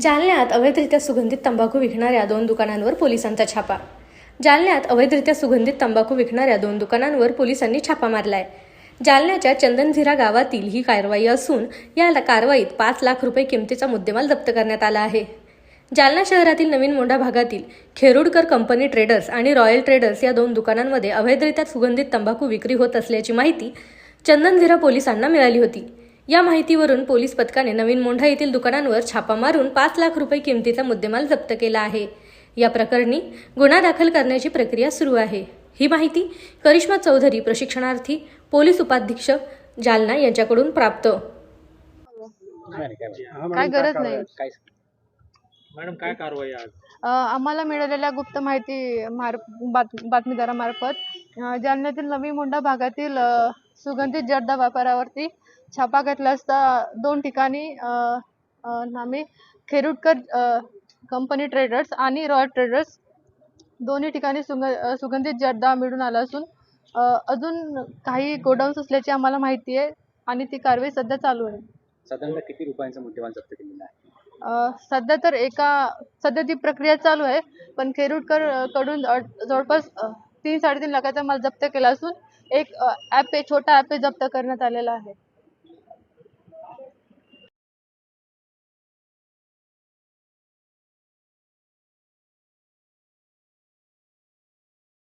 जालन्यात अवैधरित्या सुगंधित तंबाखू विकणाऱ्या दोन दुकानांवर पोलिसांचा छापा. जालन्यात अवैधरित्या सुगंधित तंबाखू विकणाऱ्या दोन दुकानांवर पोलिसांनी छापा मारलाय. जालन्याच्या चंदनझिरा गावातील ही कारवाई असून या कारवाईत पाच लाख रुपये किमतीचा मुद्देमाल जप्त करण्यात आला आहे. जालना शहरातील नवीन मोंढा भागातील खेरुडकर कंपनी ट्रेडर्स आणि रॉयल ट्रेडर्स या दोन दुकानांमध्ये अवैधरित्या सुगंधित तंबाखू विक्री होत असल्याची माहिती चंदनझिरा पोलिसांना मिळाली होती. या माहितीवरून पोलीस पथकाने नवीन मोंढा येथील दुकानांवर छापा मारून पाच लाख रुपये किमतीचा मुद्देमाल जप्त केला आहे. या प्रकरणी गुन्हा दाखल करण्याची प्रक्रिया सुरू आहे. ही माहिती करिश्मा चौधरी प्रशिक्षणार्थी पोलीस उपाधीक्षक जालना यांच्याकडून प्राप्त. काय गरज नाही. मॅडम काय कारवाई आज? आम्हाला मिळालेल्या गुप्त माहिती मार बात बातमीदारामार्फत जालन्यातील नवी मोंढा भागातील सुगंधित जर्दा व्यापारावरती छापा घातला असता दोन ठिकाणी खेरुडकर अ, कंपनी ट्रेडर्स आणि रॉयल ट्रेडर्स दोन्ही ठिकाणी सुग सुगंधित जर्दा मिळून आला असून अजून काही गोडाऊन्स असल्याची आम्हाला माहिती आहे आणि ती कारवाई सध्या चालू आहे. साधारणतः किती रुपयांचा मुद्देमाल जप्त केलेला आहे? सध्या तर एका सध्या ती प्रक्रिया चालू आहे पण खेरुडकर अ, कडून जवळपास तीन साडेतीन लाखाचा माल जप्त केला असून एक ॲप आहे छोटा ॲप आहे जप्त करण्यात आलेला आहे.